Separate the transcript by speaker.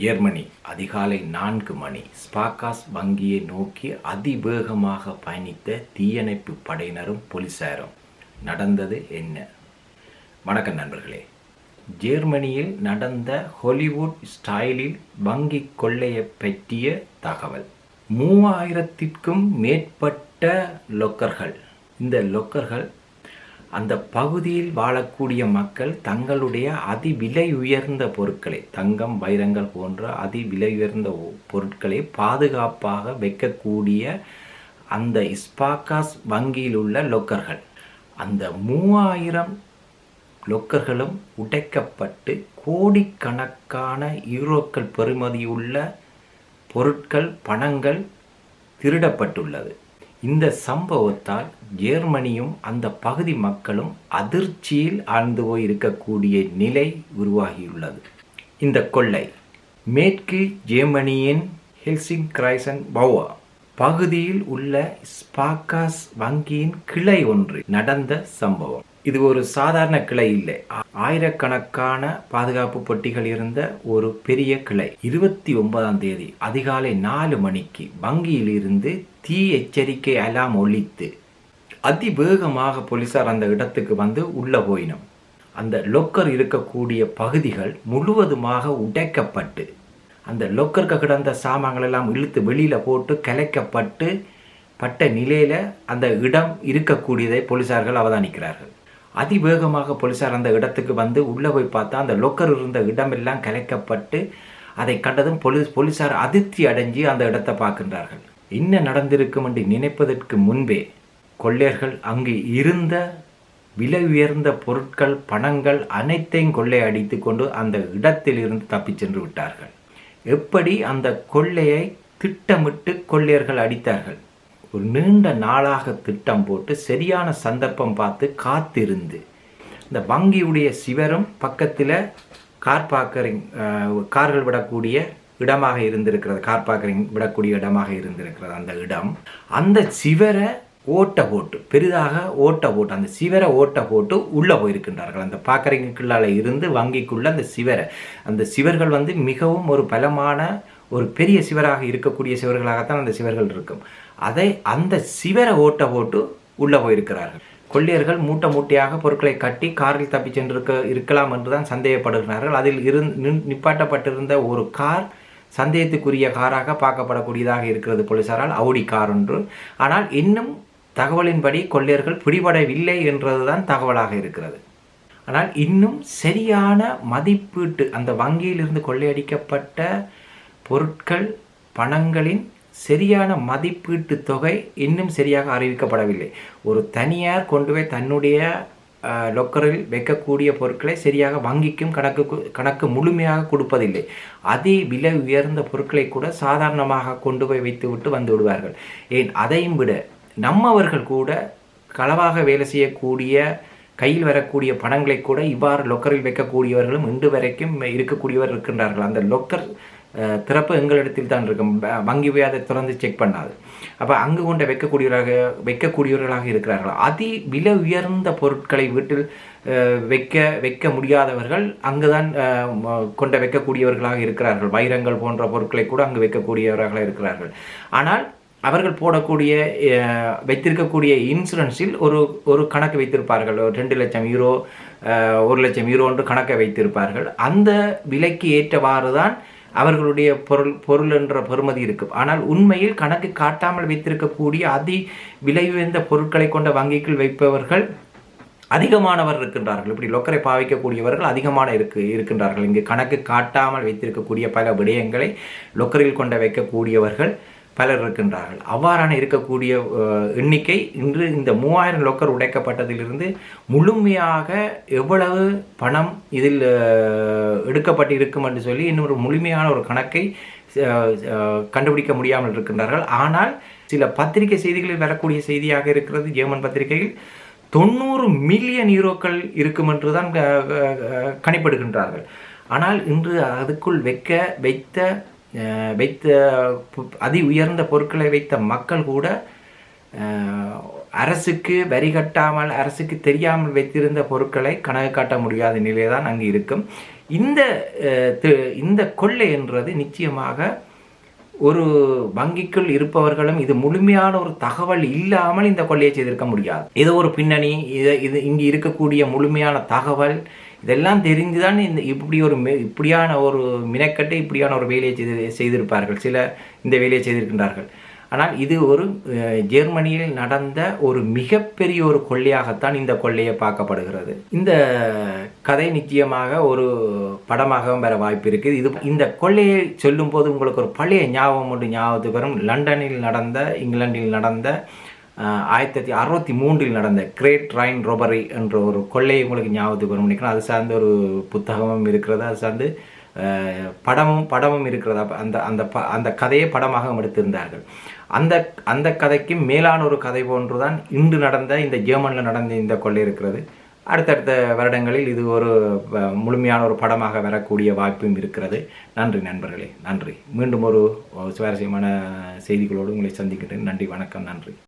Speaker 1: Germany அதிகாலை நான்கு மணி. ஸ்பாகாஸ் வங்கியை நோக்கி அதிவேகமாக பயணித்த தீயணைப்பு படையினரும் போலீசாரும். நடந்தது என்ன? வணக்கம் நண்பர்களே. ஜெர்மனியில் நடந்த ஹாலிவுட் ஸ்டைலில் வங்கி கொள்ளையை பற்றிய தகவல். மூவாயிரத்திற்கும் மேற்பட்ட லொக்கர்கள். இந்த லொக்கர்கள் அந்த பகுதியில் வாழக்கூடிய மக்கள் தங்களுடைய அதி விலை உயர்ந்த பொருட்களை தங்கம் வைரங்கள் போன்ற அதி விலை உயர்ந்த பொருட்களை பாதுகாப்பாக வைக்கக்கூடிய அந்த இஸ்பாகாஸ் வங்கியில் உள்ள லொக்கர்கள். அந்த மூவாயிரம் லொக்கர்களும் உடைக்கப்பட்டு கோடிக்கணக்கான யூரோக்கள் பெறுமதியுள்ள பொருட்கள் பணங்கள் திருடப்பட்டுள்ளது. இந்த சம்பவத்தால் ஜேர்மனியும் அந்த பகுதி மக்களும் அதிர்ச்சியில் ஆழ்ந்து போய் இருக்கக்கூடிய நிலை உருவாகியுள்ளது. இந்த கொள்ளை மேற்கு ஜெர்மனியின் ஹெல்சிங் கிரைசன் பவா பகுதியில் உள்ள ஸ்பாகாஸ் வங்கியின் கிளை ஒன்று நடந்த சம்பவம். இது ஒரு சாதாரண கிளை இல்லை. ஆயிரக்கணக்கான பாதுகாப்பு பெட்டிகள் இருந்த ஒரு பெரிய கிளை. இருபத்தி ஒன்பதாம் தேதி அதிகாலை நாலு மணிக்கு வங்கியில் இருந்து தீ எச்சரிக்கை அலாம் ஒழித்து அதிவேகமாக போலீசார் அந்த இடத்துக்கு வந்து உள்ள போயினோம் அந்த லொக்கர் இருக்கக்கூடிய பகுதிகள் முழுவதுமாக உடைக்கப்பட்டு அந்த லொக்கருக்கு கிடந்த சாமான்கள் எல்லாம் இழுத்து வெளியில போட்டு கலைக்கப்பட்டு பட்ட நிலையில அந்த இடம் இருக்கக்கூடியதை போலீசார்கள் அவதானிக்கிறார்கள். அதிவேகமாக போலீசார் அந்த இடத்துக்கு வந்து உள்ளே போய் பார்த்தா அந்த லொக்கர் இருந்த இடமெல்லாம் கலைக்கப்பட்டு அதை கண்டதும் போலீஸ் போலீசார் அதிர்ச்சி அடைஞ்சு அந்த இடத்தை பார்க்கின்றார்கள். என்ன நடந்திருக்கும் என்று நினைப்பதற்கு முன்பே கொள்ளையர்கள் அங்கு இருந்த விலை உயர்ந்த பொருட்கள் பணங்கள் அனைத்தையும் கொள்ளையடித்து கொண்டு அந்த இடத்தில் இருந்து தப்பிச் சென்று விட்டார்கள். எப்படி அந்த கொள்ளையை திட்டமிட்டு கொள்ளையர்கள் அடித்தார்கள்? ஒரு நீண்ட நாளாக திட்டம் போட்டு சரியான சந்தர்ப்பம் பார்த்து காத்திருந்து இந்த வங்கியுடைய சிவரும் பக்கத்தில் கார் பார்க்கரிங் கார்கள் விடக்கூடிய இடமாக இருந்திருக்கிறது கார் பார்க்கரிங் விடக்கூடிய இடமாக இருந்திருக்கிறது அந்த இடம். அந்த சிவரை ஓட்ட போட்டு பெரிதாக ஓட்ட போட்டு அந்த சிவரை ஓட்ட போட்டு உள்ளே போயிருக்கின்றார்கள். அந்த பாக்கரிங்குள்ளால இருந்து வங்கிக்குள்ளே அந்த சிவரை அந்த சிவர்கள் வந்து மிகவும் ஒரு பலமான ஒரு பெரிய சிவராக இருக்கக்கூடிய சிவர்களாகத்தான் அந்த சிவர்கள் இருக்கும். அதை அந்த சிவரை ஓட்ட போட்டு உள்ளே போயிருக்கிறார்கள். கொள்ளையர்கள் மூட்டை மூட்டையாக பொருட்களை கட்டி காரில் தப்பி சென்றிருக்க இருக்கலாம் என்றுதான் சந்தேகப்படுகிறார்கள். அதில் இரு நின்- நிப்பாட்டப்பட்டிருந்த ஒரு கார் சந்தேகத்துக்குரிய காராக பார்க்கப்படக்கூடியதாக இருக்கிறது போலீசாரால். அவுடி கார் ஒன்று. ஆனால் இன்னும் தகவலின்படி கொள்ளையர்கள் பிடிபடவில்லை என்றதுதான் தகவலாக இருக்கிறது. ஆனால் இன்னும் சரியான மதிப்பீட்டு அந்த வங்கியிலிருந்து கொள்ளையடிக்கப்பட்ட பொருட்கள் பணங்களின் சரியான மதிப்பீட்டு தொகை இன்னும் சரியாக அறிவிக்கப்படவில்லை. ஒரு தனியார் கொண்டு போய் தன்னுடைய லொக்கரில் வைக்கக்கூடிய பொருட்களை சரியாக வங்கிக்கும் கணக்கு கணக்கு முழுமையாக கொடுப்பதில்லை. அதே விலை உயர்ந்த பொருட்களை கூட சாதாரணமாக கொண்டு போய் வைத்துவிட்டு வந்து விடுவார்கள். ஏன்? அதையும் விட நம்மவர்கள் கூட களவாக வேலை செய்யக்கூடிய கையில் வரக்கூடிய பணங்களை கூட இவ்வாறு லொக்கரில் வைக்கக்கூடியவர்களும் இன்று வரைக்கும் இருக்கக்கூடியவர் இருக்கின்றார்கள். அந்த லொக்கர் திறப்பு எங்களிடத்தில் தான் இருக்கும். வங்கி போய் அதை திறந்து செக் பண்ணாது. அப்போ அங்கு கொண்ட வைக்கக்கூடியவராக வைக்கக்கூடியவர்களாக இருக்கிறார்கள்? அதி விலை உயர்ந்த பொருட்களை வீட்டில் வைக்க வைக்க முடியாதவர்கள் அங்கு தான் கொண்ட வைக்கக்கூடியவர்களாக இருக்கிறார்கள். வைரங்கள் போன்ற பொருட்களை கூட அங்கு வைக்கக்கூடியவர்களாக இருக்கிறார்கள். ஆனால் அவர்கள் போடக்கூடிய வைத்திருக்கக்கூடிய இன்சூரன்ஸில் ஒரு ஒரு கணக்கு வைத்திருப்பார்கள். ஒரு ரெண்டு லட்சம் யூரோ ஒரு லட்சம் யூரோ என்று கணக்கை வைத்திருப்பார்கள். அந்த விலைக்கு ஏற்றவாறு தான் அவர்களுடைய பொருள் பொருள் என்ற பெறுமதி இருக்கும் ஆனால் உண்மையில் கணக்கு காட்டாமல் வைத்திருக்கக்கூடிய அதி விலை உயர்ந்த பொருட்களை கொண்ட வங்கிக்குள் வைப்பவர்கள் அதிகமானவர் இருக்கின்றார்கள். இப்படி லொக்கரை பாவிக்கக்கூடியவர்கள் அதிகமான இருக்கு இருக்கின்றார்கள். இங்கு கணக்கு காட்டாமல் வைத்திருக்கக்கூடிய பல விடயங்களை லொக்கரில் கொண்ட வைக்கக்கூடியவர்கள் பலர் இருக்கின்றார்கள். அவ்வாறான இருக்கக்கூடிய எண்ணிக்கை இன்று இந்த மூவாயிரம் லோக்கர் உடைக்கப்பட்டதிலிருந்து முழுமையாக எவ்வளவு பணம் இதில் எடுக்கப்பட்டிருக்கும் எடுக்கப்பட்டு இருக்கும் என்று சொல்லி இன்னும் ஒரு முழுமையான ஒரு கணக்கை கண்டுபிடிக்க முடியாமல் இருக்கின்றார்கள். ஆனால் சில பத்திரிகை செய்திகளில் வரக்கூடிய செய்தியாக இருக்கிறது ஜெர்மன் பத்திரிகையில் தொண்ணூறு மில்லியன் யூரோக்கள் இருக்கும் என்று தான் கணிப்படுகின்றார்கள். ஆனால் இன்று அதுக்குள் வைக்க வைத்த வைத்த அதி உயர்ந்த பொருட்களை வைத்த மக்கள் கூட அரசுக்கு வரி கட்டாமல் அரசுக்கு தெரியாமல் வைத்திருந்த பொருட்களை கணக்கு காட்ட முடியாத நிலை தான் அங்கு இருக்கும். இந்த தி- இந்த கொள்ளை என்றது நிச்சயமாக ஒரு வங்கிக்குள் இருப்பவர்களும் இது முழுமையான ஒரு தகவல் இல்லாமல் இந்த கொள்ளையை செய்திருக்க முடியாது. இது ஒரு பின்னணி இது இது இங்கு இருக்கக்கூடிய முழுமையான தகவல் இதெல்லாம் தெரிந்துதான் இந்த இப்படி ஒரு மெ- இப்படியான ஒரு மினக்கட்டு இப்படியான ஒரு வேலையை செய்து செய்திருப்பார்கள். சில இந்த வேலையை செய்திருக்கின்றார்கள். ஆனால் இது ஒரு ஜெர்மனியில் நடந்த ஒரு மிகப்பெரிய ஒரு கொள்ளையாகத்தான் இந்த கொள்ளையை பார்க்கப்படுகிறது. இந்த கதை நிச்சயமாக ஒரு படமாகவும் வர வாய்ப்பு இருக்குது. இது இந்த கொள்ளையை சொல்லும்போது உங்களுக்கு ஒரு பழைய ஞாபகம் ஒன்று ஞாபகத்துக்கு வரும். லண்டனில் நடந்த இங்கிலாந்தில் நடந்த ஆயிரத்தி தொள்ளாயிரத்தி அறுபத்தி மூன்றில் நடந்த கிரேட் ரைன் ரொபரி என்ற ஒரு கொள்ளையை உங்களுக்கு ஞாபகத்துக்கு வரும் நினைக்கிறேன். அது சார்ந்த ஒரு புத்தகமும் இருக்கிறது. அது சார்ந்து படமும் படமும் இருக்கிறதா? அந்த அந்த ப அந்த கதையை படமாக எடுத்திருந்தார்கள். அந்த அந்த கதைக்கு மேலான ஒரு கதை போன்றுதான் இன்று நடந்த இந்த ஜெர்மனில் நடந்த இந்த கொள்ளை இருக்கிறது. அடுத்தடுத்த வருடங்களில் இது ஒரு முழுமையான ஒரு படமாக வரக்கூடிய வாய்ப்பும் இருக்கிறது. நன்றி நண்பர்களே நன்றி. மீண்டும் ஒரு சுவாரஸ்யமான செய்திகளோடு உங்களை சந்திக்கிறேன். நன்றி வணக்கம் நன்றி.